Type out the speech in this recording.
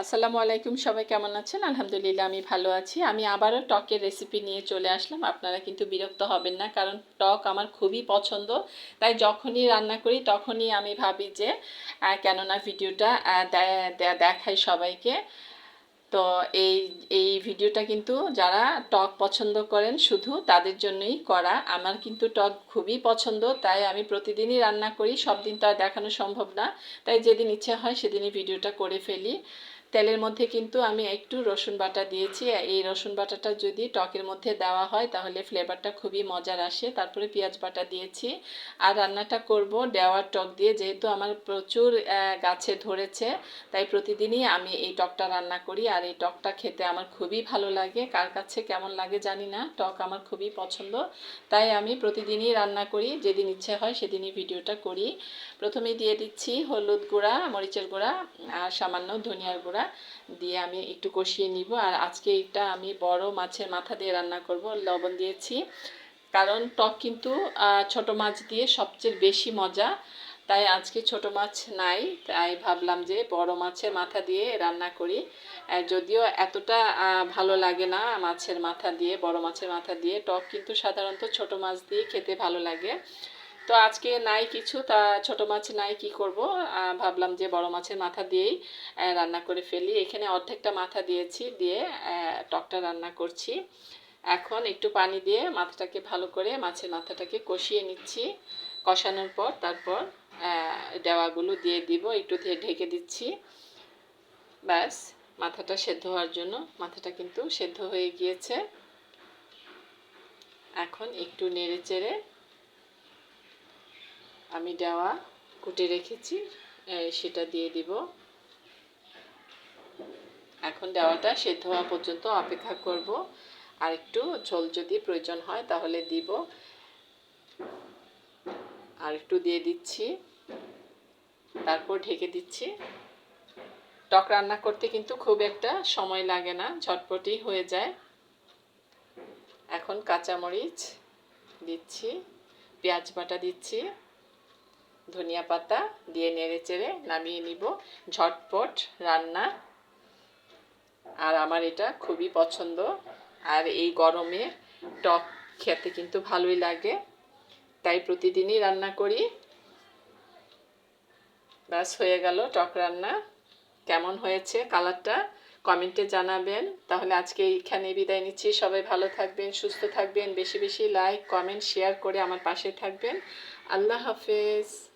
আসসালামু আলাইকুম, সবাই কেমন আছেন? আলহামদুলিল্লাহ, আমি ভালো আছি। আমি আবারও টকের রেসিপি নিয়ে চলে আসলাম। আপনারা কিন্তু বিরক্ত হবেন না, কারণ টক আমার খুবই পছন্দ। তাই যখনই রান্না করি, তখনই আমি ভাবি যে কেননা ভিডিওটা দেখাই সবাইকে। তো এই এই ভিডিওটা কিন্তু যারা টক পছন্দ করেন, শুধু তাদের জন্যই করা। আমার কিন্তু টক খুবই পছন্দ, তাই আমি প্রতিদিনই রান্না করি। সব দিন তো আর দেখানো সম্ভব না। তাই যেদিন ইচ্ছে হয়, সেদিনই ভিডিওটা করে ফেলি। তেলের মধ্যে কিন্তু আমি একটু রসুন বাটা দিয়েছি। এই রসুন বাটাটা যদি টকের মধ্যে দেওয়া হয়, তাহলে ফ্লেভারটা খুবই মজার আসে। তারপরে পেঁয়াজ বাটা দিয়েছি। আর রান্নাটা করব দেওয়ার টক দিয়ে, যেহেতু আমার প্রচুর গাছে ধরেছে, তাই প্রতিদিনই আমি এই টকটা রান্না করি। আর এই টকটা খেতে আমার খুবই ভালো লাগে। কার কাছে কেমন লাগে জানি না, টক আমার খুবই পছন্দ। তাই আমি প্রতিদিনই রান্না করি, যেদিন ইচ্ছে হয় সেদিনই ভিডিওটা করি। প্রথমেই দিয়ে দিচ্ছি হলুদ গুঁড়া, মরিচের গুঁড়া, আর সামান্য ধনিয়ার গুঁড়া। দিয়ে আমি একটু কষিয়ে নিব। আর আজকে এটা আমি বড় মাছের মাথা দিয়ে রান্না করব, লবণ দিয়েছি। কারণ টক কিন্তু ছোট মাছ দিয়ে সবচেয়ে বেশি মজা। তাই আজকে ছোট মাছ নাই, তাই ভাবলাম যে বড় মাছের মাথা দিয়ে রান্না করি। যদিও এতটা ভালো লাগে না মাছের মাথা দিয়ে, বড় মাছের মাথা দিয়ে, টক কিন্তু সাধারণত ছোট মাছ দিয়ে খেতে ভালো লাগে। তো আজকে নাই কিছু, তা ছোট মাছ নাই, কি করব? ভাবলাম যে বড় মাছের মাথা দিয়েই রান্না করে ফেলি। এখানে অর্ধেকটা মাথা দিয়েছি, দিয়ে টকটা রান্না করছি। এখন একটু পানি দিয়ে মাথাটাকে ভালো করে, মাছের মাথাটাকে কষিয়ে নিচ্ছি। কষানোর পর তারপর দেওয়াগুলো দিয়ে দিব, একটু দিয়ে ঢেকে দিচ্ছি। ব্যাস, মাথাটা সেদ্ধ হওয়ার জন্য, মাথাটা কিন্তু সেদ্ধ হয়ে গিয়েছে। এখন একটু নেড়ে চেড়ে আমি দেওয়া, কুটে রেখেছি সেটা দিয়ে দিব। এখন দেওয়াটা সেদ্ধ হওয়া পর্যন্ত অপেক্ষা করব। আর একটু ঝোল যদি প্রয়োজন হয় তাহলে দিব। আর একটু দিয়ে দিচ্ছি। তারপর ঢেকে দিচ্ছি। টক রান্না করতে কিন্তু খুব একটা সময় লাগে না ঝটপটি হয়ে যায়। এখন কাঁচামরিচ দিচ্ছি, পেঁয়াজ বাটা দিচ্ছি। ধনিয়া পাতা দিয়ে নেড়ে চেড়ে নামিয়ে নিব। ঝটপট রান্না। আর আমার এটা খুবই পছন্দ। আর এই গরমে টক খেতে কিন্তু ভালোই লাগে। তাই প্রতিদিনই রান্না করি। ব্যাস, হয়ে গেল টক রান্না। কেমন হয়েছে কালারটা? কমেন্টে জানাবেন। তাহলে আজকে এইখানে বিদায় নিচ্ছি। সবাই ভালো থাকবেন, সুস্থ থাকবেন। বেশি বেশি লাইক, কমেন্ট, শেয়ার করে আমার পাশে থাকবেন। আল্লাহ হাফেজ।